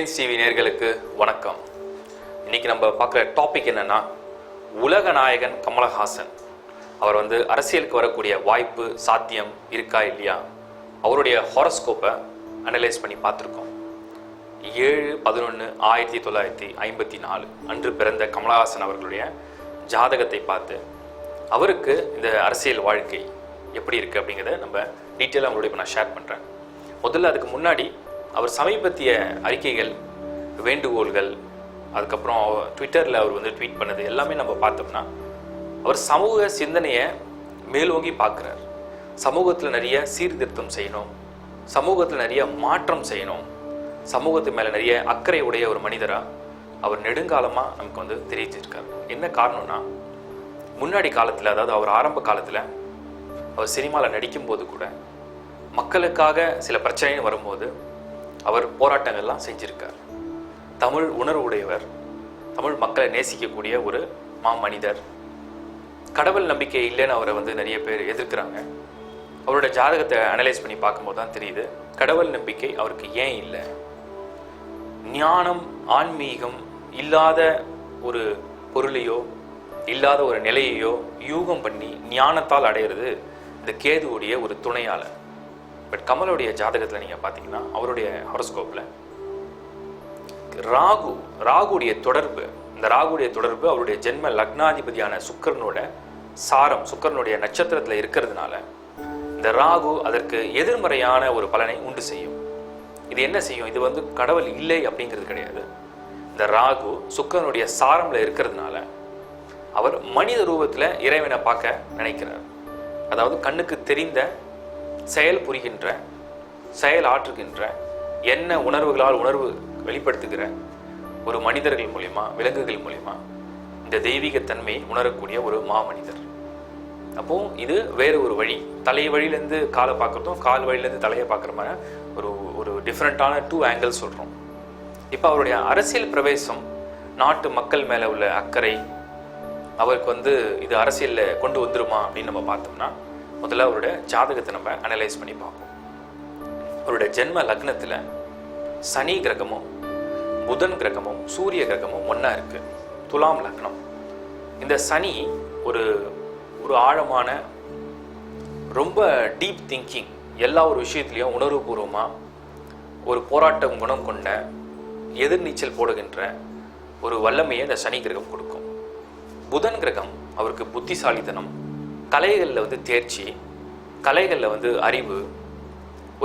Reliance TV நேர்களுக்கு வணக்கம். இன்னைக்கு நம்ம பார்க்குற டாபிக் என்னன்னா உலக நாயகன் கமலஹாசன். அவர் வந்து அரசியலுக்கு வரக்கூடிய வாய்ப்பு சாத்தியம் இருக்கா இல்லையா? அவருடைய ஹாரஸ்கோப்பை அனலைஸ் பண்ணி பார்த்துருக்கோம். ஏழு பதினொன்று ஆயிரத்தி தொள்ளாயிரத்தி ஐம்பத்தி நாலு அன்று பிறந்த கமலஹாசன் அவர்களுடைய ஜாதகத்தை பார்த்து அவருக்கு இந்த அரசியல் வாழ்க்கை எப்படி இருக்குது அப்படிங்கிறத நம்ம டீட்டெயிலாக அவங்களோட இப்போ நான் ஷேர் பண்ணுறேன் முதல்ல அதுக்கு முன்னாடி அவர் சமீபத்திய அறிக்கைகள் வேண்டுகோள்கள் அதுக்கப்புறம் ட்விட்டரில் அவர் வந்து ட்வீட் பண்ணது எல்லாமே நம்ம பார்த்தோம்னா அவர் சமூக சிந்தனையை மேலோங்கி பார்க்குறார். சமூகத்தில் நிறைய சீர்திருத்தம் செய்யணும் சமூகத்தில் நிறைய மாற்றம் செய்யணும் சமூகத்து மேலே நிறைய அக்கறை உடைய ஒரு மனிதராக அவர் நெடுங்காலமாக நமக்கு வந்து தெரிவிச்சிருக்கார். என்ன காரணம்னா முன்னாடி காலத்தில் அதாவது அவர் ஆரம்ப காலத்தில் அவர் சினிமாவில் நடிக்கும்போது கூட மக்களுக்காக சில பிரச்சனைன்னு வரும்போது அவர் போராட்டங்கள்லாம் செஞ்சிருக்கார். தமிழ் உணர்வுடையவர் தமிழ் மக்களை நேசிக்கக்கூடிய ஒரு மாமனிதர். கடவுள் நம்பிக்கை இல்லைன்னு அவரை வந்து நிறைய பேர் எதிர்க்கிறாங்க. அவரோட ஜாதகத்தை அனலைஸ் பண்ணி பார்க்கும்போது தான் தெரியுது கடவுள் நம்பிக்கை அவருக்கு ஏன் இல்லை? ஞானம் ஆன்மீகம் இல்லாத ஒரு பொருளையோ இல்லாத ஒரு நிலையையோ யூகம் பண்ணி ஞானத்தால் அடையிறது இந்த கேதுவுடைய ஒரு துணையாளர். பட் கமலுடைய ஜாதகத்தில் நீங்கள் பார்த்தீங்கன்னா அவருடைய ஹாரோஸ்கோப்பில் ராகு ராகுடைய தொடர்பு இந்த ராகுடைய தொடர்பு அவருடைய ஜென்ம லக்னாதிபதியான சுக்கரனோட சாரம் சுக்கரனுடைய நட்சத்திரத்தில் இருக்கிறதுனால இந்த ராகு அதற்கு எதிர்மறையான ஒரு பலனை உண்டு செய்யும். இது என்ன செய்யும்? இது வந்து கடவுள் இல்லை அப்படிங்கிறது கிடையாது. இந்த ராகு சுக்கரனுடைய சாரம்ல இருக்கிறதுனால அவர் மனித ரூபத்தில் இறைவனை பார்க்க நினைக்கிறார். அதாவது கண்ணுக்கு தெரிந்த செயல் புரிகின்ற செயல் ஆற்றுகின்ற என்ன உணர்வுகளால் உணர்வு வெளிப்படுத்துகிற ஒரு மனிதர்கள் மூலிமா விலங்குகள் மூலிமா இந்த தெய்வீகத்தன்மையை உணரக்கூடிய ஒரு மாமனிதர். அப்போ இது வேறு ஒரு வழி. தலை வழியிலேருந்து காலை பார்க்குறதும் கால் வழியிலேருந்து தலையை பார்க்குற மாதிரி ஒரு ஒரு டிஃப்ரெண்ட்டான டூ ஆங்கிள் சொல்கிறோம் இப்போ அவருடைய அரசியல் பிரவேசம் நாட்டு மக்கள் மேலே உள்ள அக்கறை அவருக்கு வந்து இது அரசியலில் கொண்டு வந்துருமா அப்படின்னு நம்ம பார்த்தோம்னா முதல்ல அவருடைய ஜாதகத்தை நம்ம அனலைஸ் பண்ணி பார்ப்போம். அவருடைய ஜென்ம லக்னத்தில் சனி கிரகமும் புதன் கிரகமும் சூரிய கிரகமும் ஒன்றா இருக்குது துலாம் லக்னம். இந்த சனி ஒரு ஒரு ஆழமான ரொம்ப டீப் திங்கிங் எல்லா ஒரு விஷயத்துலையும் உணர்வுபூர்வமாக ஒரு போராட்ட குணம் கொண்ட எதிர்நீச்சல் போடுகின்ற ஒரு வல்லமையை இந்த சனி கிரகம் கொடுக்கும். புதன் கிரகம் அவருக்கு புத்திசாலித்தனம் கலைகளில் வந்து தேர்ச்சி கலைகளில் வந்து அறிவு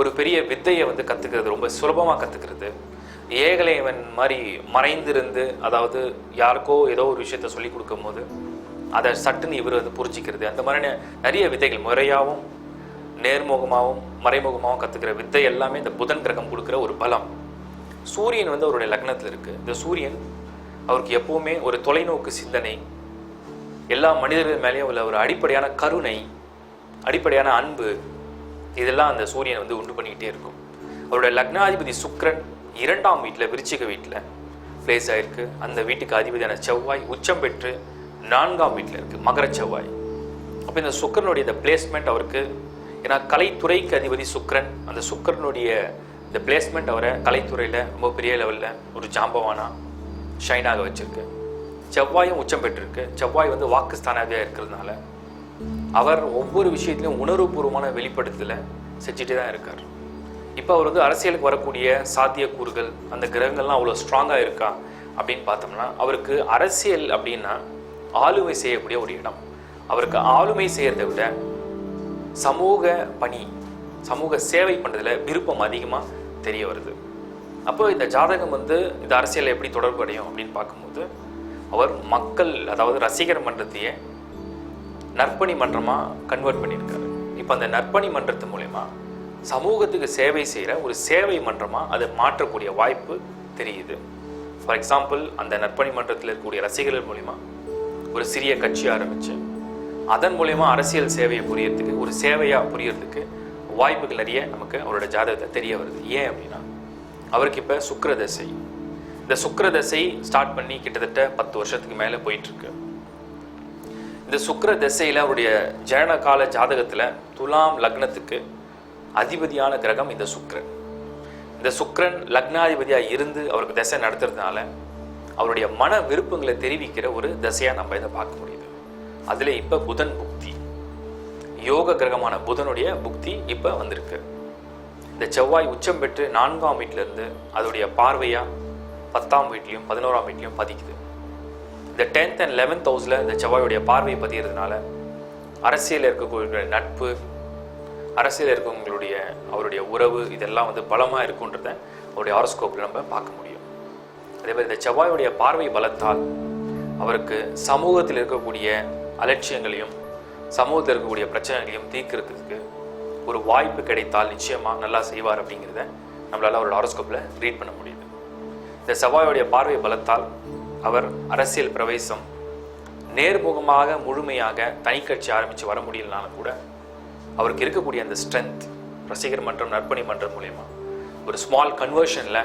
ஒரு பெரிய வித்தையை வந்து கற்றுக்கிறது ரொம்ப சுலபமாக கற்றுக்கிறது ஏகலைவன் மாதிரி மறைந்திருந்து அதாவது யாருக்கோ ஏதோ ஒரு விஷயத்த சொல்லி கொடுக்கும்போது அதை சட்டுன்னு இவர் வந்து புரிஞ்சிக்கிறது. அந்த மாதிரி நிறைய வித்தைகள் முறையாகவும் நேர்முகமாகவும் மறைமுகமாகவும் கற்றுக்கிற வித்தை எல்லாமே இந்த புதன் கிரகம் கொடுக்குற ஒரு பலம். சூரியன் வந்து அவருடைய லக்னத்தில் இருக்குது இந்த சூரியன் அவருக்கு எப்போவுமே ஒரு தொலைநோக்கு சிந்தனை எல்லா மனிதர்கள் மேலேயும் உள்ள ஒரு அடிப்படையான கருணை அடிப்படையான அன்பு இதெல்லாம் அந்த சூரியன் வந்து உண்டு பண்ணிக்கிட்டே இருக்கும். அவருடைய லக்னாதிபதி சுக்ரன் இரண்டாம் வீட்டில் விருச்சிக வீட்டில் பிளேஸ் ஆயிருக்கு. அந்த வீட்டுக்கு அதிபதியான செவ்வாய் உச்சம் பெற்று நான்காம் வீட்டில் இருக்குது மகர செவ்வாய். அப்போ இந்த சுக்கிரனுடைய இந்த பிளேஸ்மெண்ட் அவருக்கு ஏன்னா கலைத்துறைக்கு அதிபதி சுக்ரன் அந்த சுக்கிரனுடைய இந்த பிளேஸ்மெண்ட் அவரை கலைத்துறையில் ரொம்ப பெரிய லெவலில் ஒரு ஜாம்பவானா ஷைனாக வச்சிருக்கு. செவ்வாயும் உச்சம் பெற்றிருக்கு. செவ்வாய் வந்து வாக்கு இருக்கிறதுனால அவர் ஒவ்வொரு விஷயத்திலையும் உணர்வுபூர்வமான வெளிப்படுத்தலை செஞ்சுட்டே தான் இருக்கார். இப்போ அவர் வந்து அரசியலுக்கு வரக்கூடிய சாத்தியக்கூறுகள் அந்த கிரகங்கள்லாம் அவ்வளோ ஸ்ட்ராங்காக இருக்கா அப்படின்னு பார்த்தோம்னா அவருக்கு அரசியல் அப்படின்னா ஆளுமை செய்யக்கூடிய ஒரு இடம். அவருக்கு ஆளுமை செய்யறதை விட சமூக பணி சமூக சேவை பண்ணுறதுல விருப்பம் அதிகமாக தெரிய வருது. அப்போ இந்த ஜாதகம் வந்து இந்த அரசியலை எப்படி தொடர்பு அடையும் அப்படின்னு பார்க்கும்போது அவர் மக்கள் அதாவது ரசிகர் மன்றத்தையே நற்பணி மன்றமாக கன்வெர்ட் பண்ணியிருக்காரு. இப்போ அந்த நற்பணி மன்றத்து மூலயமா சமூகத்துக்கு சேவை செய்கிற ஒரு சேவை மன்றமாக அதை மாற்றக்கூடிய வாய்ப்பு தெரியுது. ஃபார் எக்ஸாம்பிள் அந்த நற்பணி மன்றத்தில் இருக்கக்கூடிய ரசிகர்கள் மூலிமா ஒரு சிறிய கட்சி ஆரம்பித்து அதன் மூலயமா அரசியல் சேவையை புரியறதுக்கு ஒரு சேவையாக புரியறதுக்கு வாய்ப்புகள் நிறைய நமக்கு அவரோட ஜாதகத்தை தெரிய வருது. ஏன் அப்படின்னா அவருக்கு இப்போ சுக்கிர தசை இந்த சுக்கர தசை ஸ்டார்ட் பண்ணி கிட்டத்தட்ட பத்து வருஷத்துக்கு மேலே போயிட்டுருக்கு. இந்த சுக்கர திசையில் அவருடைய ஜனனகால ஜாதகத்தில் துலாம் லக்னத்துக்கு அதிபதியான கிரகம் இந்த சுக்ரன் இந்த சுக்ரன் லக்னாதிபதியாக இருந்து அவருக்கு தசை நடத்துறதுனால அவருடைய மன விருப்பங்களை தெரிவிக்கிற ஒரு தசையாக நம்ம இதை பார்க்க முடியுது. அதில் இப்போ புதன் புக்தி. யோக கிரகமான புதனுடைய புக்தி இப்போ வந்திருக்கு. இந்த செவ்வாய் உச்சம் பெற்று நான்காம் வீட்டிலேருந்து அதோடைய பார்வையாக பத்தாம் வீட்லேயும் பதினோராம் வீட்லையும் பதிக்குது. இந்த டென்த் அண்ட் லெவன்த் ஹவுஸில் இந்த செவ்வாயுடைய பார்வையை பதிகிறதுனால அரசியலில் இருக்கக்கூடிய நட்பு அரசியலில் இருக்கவங்களுடைய அவருடைய உறவு இதெல்லாம் வந்து பலமாக இருக்குன்றத அவருடைய ஆரோஸ்கோப்பில் நம்ம பார்க்க முடியும். அதே மாதிரி இந்த செவ்வாயுடைய பார்வை பலத்தால் அவருக்கு சமூகத்தில் இருக்கக்கூடிய அலட்சியங்களையும் சமூகத்தில் இருக்கக்கூடிய பிரச்சனைகளையும் தீர்க்கிறதுக்கு ஒரு வாய்ப்பு கிடைத்தால் நிச்சயமாக நல்லா செய்வார் அப்படிங்கிறத நம்மளால் அவரோட ஆரோஸ்கோப்பில் ரீட் பண்ண முடியும். இந்த செவ்வாயுடைய பார்வை பலத்தால் அவர் அரசியல் பிரவேசம் நேர்முகமாக முழுமையாக தனிக்கட்சி ஆரம்பித்து வர முடியலனாலும் கூட அவருக்கு இருக்கக்கூடிய அந்த ஸ்ட்ரென்த் ரசிகர் மன்றம் நற்பணி மன்றம் மூலயமா ஒரு ஸ்மால் கன்வர்ஷனில்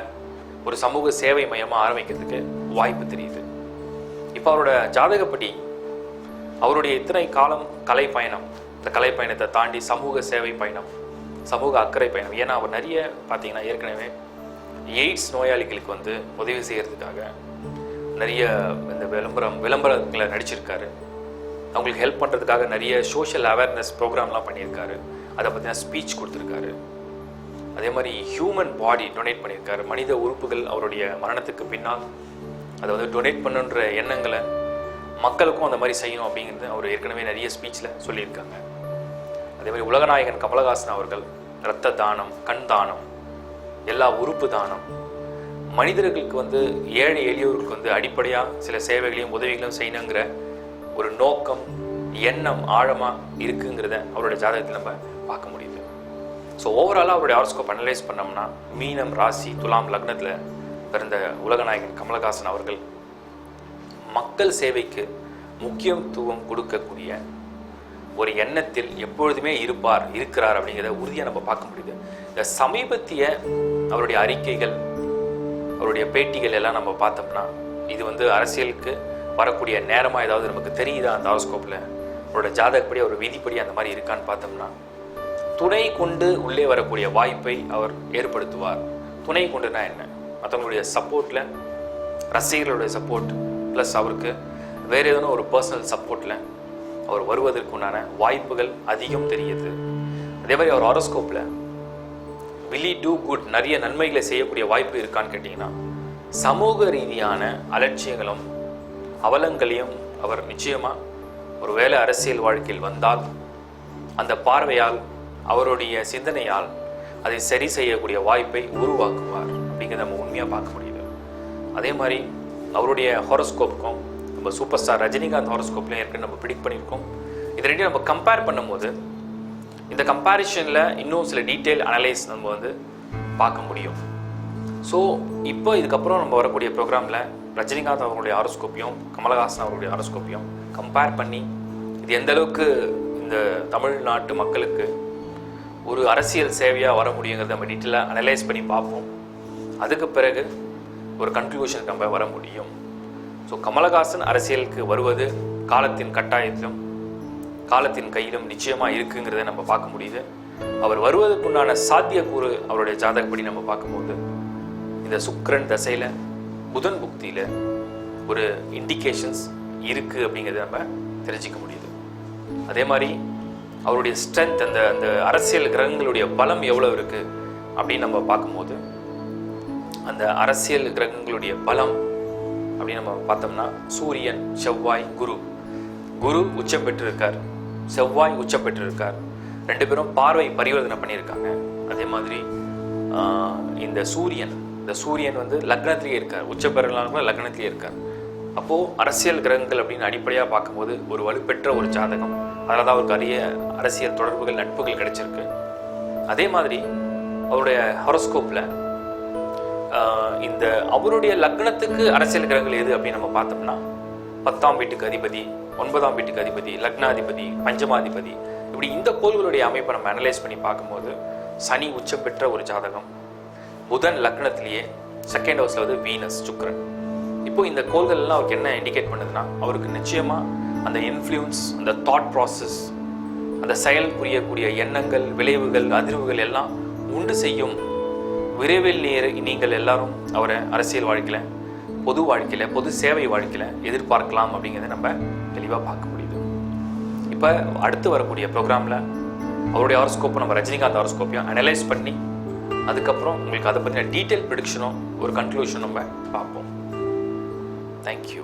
ஒரு சமூக சேவை மையமாக ஆரம்பிக்கிறதுக்கு வாய்ப்பு தெரியுது. இப்போ அவரோட ஜாதகப்படி அவருடைய இத்தனை காலம் கலை பயணம் இந்த கலை பயணத்தை தாண்டி சமூக சேவை பயணம் சமூக அக்கறை பயணம் ஏன்னா அவர் நிறைய பார்த்தீங்கன்னா ஏற்கனவே எய்ட்ஸ் நோயாளிகளுக்கு வந்து உதவி செய்கிறதுக்காக நிறைய இந்த விளம்பரம் விளம்பரங்களை நடிச்சிருக்காரு. அவங்களுக்கு ஹெல்ப் பண்ணுறதுக்காக நிறைய சோஷியல் அவேர்னஸ் ப்ரோக்ராம்லாம் பண்ணியிருக்காரு. அதை பற்றின ஸ்பீச் கொடுத்துருக்காரு. அதே மாதிரி ஹியூமன் பாடி டொனேட் பண்ணியிருக்காரு. மனித உறுப்புகள் அவருடைய மரணத்துக்கு பின்னால் அதை வந்து டொனேட் பண்ணுன்ற எண்ணங்களை மக்களுக்கும் அந்த மாதிரி செய்யணும் அப்படிங்கிறது அவர் ஏற்கனவே நிறைய ஸ்பீச்சில் சொல்லியிருக்காங்க. அதே மாதிரி உலகநாயகன் கமலஹாசன் அவர்கள் இரத்த தானம் கண் தானம் எல்லா உறுப்பு தானம். மனிதர்களுக்கு வந்து ஏழை எளியோருக்கு வந்து அடிப்படையாக சில சேவைகளையும் உதவிகளையும் செய்யணுங்கிற ஒரு நோக்கம் எண்ணம் ஆழமாக இருக்குங்கிறத அவருடைய ஜாதகத்தில் நம்ம பார்க்க முடியுது. ஸோ ஓவராலாக அவருடைய ஆர்ஸ்கோப் அனலைஸ் பண்ணோம்னா மீனம் ராசி துலாம் லக்னத்தில் பிறந்த உலகநாயகன் கமலஹாசன் அவர்கள் மக்கள் சேவைக்கு முக்கியத்துவம் கொடுக்கக்கூடிய ஒரு எண்ணத்தில் எப்பொழுதுமே இருப்பார் இருக்கிறார் அப்படிங்கிறத உறுதியாக நம்ம பார்க்க முடியுது. இந்த சமீபத்திய அவருடைய அறிக்கைகள் அவருடைய பேட்டிகள் எல்லாம் நம்ம பார்த்தோம்னா இது வந்து அரசியலுக்கு வரக்கூடிய நேரமாக ஏதாவது நமக்கு தெரியுதா அந்த ஹாரோஸ்கோப்பில் அவரோட ஜாதகப்படி அவர் விதிப்படி அந்த மாதிரி இருக்கான்னு பார்த்தோம்னா துணை கொண்டு உள்ளே வரக்கூடிய வாய்ப்பை அவர் ஏற்படுத்துவார். துணை கொண்டுனா என்ன? மற்றவங்களுடைய சப்போர்ட்டில் ரசிகர்களுடைய சப்போர்ட் ப்ளஸ் அவருக்கு வேறு ஏதோ ஒரு பர்சனல் சப்போர்ட்டில் அவர் வருவதற்குண்டான வாய்ப்புகள் அதிகம் தெரியுது. அதே மாதிரி அவர் ஹாரோஸ்கோப்பில் வில்லி டூ குட் நிறைய நன்மைகளை செய்யக்கூடிய வாய்ப்பு இருக்கான்னு கேட்டிங்கன்னா சமூக ரீதியான அலட்சியங்களும் அவலங்களையும் அவர் நிச்சயமாக ஒரு வேலை அரசியல் வாழ்க்கையில் வந்தால் அந்த பார்வையால் அவருடைய சிந்தனையால் அதை சரி செய்யக்கூடிய வாய்ப்பை உருவாக்குவார் அப்படிங்கிறத நம்ம உண்மையாக பார்க்க முடியுது. அதே மாதிரி அவருடைய ஹாரோஸ்கோப்புக்கும் நம்ம சூப்பர் ஸ்டார் ரஜினிகாந்த் ஹாரோஸ்கோப்லையும் ஏற்கனவே நம்ம பிடிக் பண்ணியிருக்கோம். இது ரெண்டையும் நம்ம கம்பேர் பண்ணும்போது இந்த கம்பேரிஷனில் இன்னும் சில டீட்டெயில் அனலைஸ் நம்ம வந்து பார்க்க முடியும். ஸோ இப்போ இதுக்கப்புறம் நம்ம வரக்கூடிய ப்ரோக்ராமில் ரஜினிகாந்த் அவர்களுடைய ஆரோஸ்கோப்பையும் கமலஹாசன் அவர்களுடைய ஆரோஸ்கோப்பையும் கம்பேர் பண்ணி இது எந்த அளவுக்கு இந்த தமிழ்நாட்டு மக்களுக்கு ஒரு அரசியல் சேவையாக வர முடியுங்கிறத நம்ம டீட்டெயிலாக அனலைஸ் பண்ணி பார்ப்போம். அதுக்கு பிறகு ஒரு கன்க்ளூஷனுக்கு நம்ம வர முடியும். ஸோ கமலஹாசன் அரசியலுக்கு வருவது காலத்தின் கட்டாயத்திலும் காலத்தின் கையிலும் நிச்சயமாக இருக்குங்கிறத நம்ம பார்க்க முடியுது. அவர் வருவதற்குண்டான சாத்தியக்கூறு அவருடைய ஜாதகப்படி நம்ம பார்க்கும்போது இந்த சுக்கரன் தசையில் புதன் புக்தியில் ஒரு இண்டிகேஷன்ஸ் இருக்குது அப்படிங்கிறத நம்ம தெரிஞ்சுக்க முடியுது. அதே மாதிரி அவருடைய ஸ்ட்ரென்த் அந்த அந்த அரசியல் கிரகங்களுடைய பலம் எவ்வளோ இருக்குது அப்படின்னு நம்ம பார்க்கும்போது அந்த அரசியல் கிரகங்களுடைய பலம் அப்படின்னு நம்ம பார்த்தோம்னா சூரியன் செவ்வாய் குரு. குரு உச்சம் பெற்றிருக்கார். செவ்வாய் உச்சப்பெற்றிருக்கார். ரெண்டு பேரும் பார்வை பரிவர்த்தனை பண்ணியிருக்காங்க. அதே மாதிரி இந்த சூரியன் இந்த சூரியன் வந்து லக்னத்திலேயே இருக்கார். உச்சப்பெறலாம் கூட லக்னத்திலேயே இருக்கார். அப்போது அரசியல் கிரகங்கள் அப்படின்னு அடிப்படையாக பார்க்கும்போது ஒரு வலுப்பெற்ற ஒரு ஜாதகம். அதனால தான் அவருக்கு அரிய அரசியல் தொடர்புகள் நட்புகள் கிடைச்சிருக்கு. அதே மாதிரி அவருடைய ஹாரோஸ்கோப்பில் இந்த அவருடைய லக்னத்துக்கு அரசியல் கிரகங்கள் எது அப்படின்னு நம்ம பார்த்தோம்னா பத்தாம் வீட்டுக்கு அதிபதி ஒன்பதாம் வீட்டுக்கு அதிபதி லக்னாதிபதி பஞ்சமாதிபதி. இப்படி இந்த கோள்களுடைய அமைப்பை நம்ம அனலைஸ் பண்ணி பார்க்கும்போது சனி உச்சம் பெற்ற ஒரு ஜாதகம். புதன் லக்னத்திலேயே செகண்ட் ஹவுஸில் வந்து வீனஸ் சுக்ரன் இப்போ இந்த கோள்கள் எல்லாம் அவருக்கு என்ன இண்டிகேட் பண்ணுதுன்னா அவருக்கு நிச்சயமாக அந்த இன்ஃப்ளூயன்ஸ் அந்த தாட் ப்ராசஸ் அந்த செயல் புரியக்கூடிய எண்ணங்கள் விளைவுகள் அதிர்வுகள் எல்லாம் உண்டு செய்யும். விரைவில் நீர் நீங்கள் எல்லாரும் அவரை அரசியல் வாழ்க்கையில் பொது வாழ்க்கையில் பொது சேவை வாழ்க்கையில் எதிர்பார்க்கலாம் அப்படிங்கிறத நம்ம தெளிவாக பார்க்க முடியுது. இப்போ அடுத்து வரக்கூடிய ப்ரோக்ராமில் அவருடைய ஹாரோஸ்கோப்பை நம்ம ரஜினிகாந்த் ஹாரோஸ்கோப்பையும் அனலைஸ் பண்ணி அதுக்கப்புறம் உங்களுக்கு அதை பற்றின டீட்டெயில் ப்ரிடிக்ஷனும் ஒரு கன்க்ளூஷனும் நம்ம பார்ப்போம். தேங்க்யூ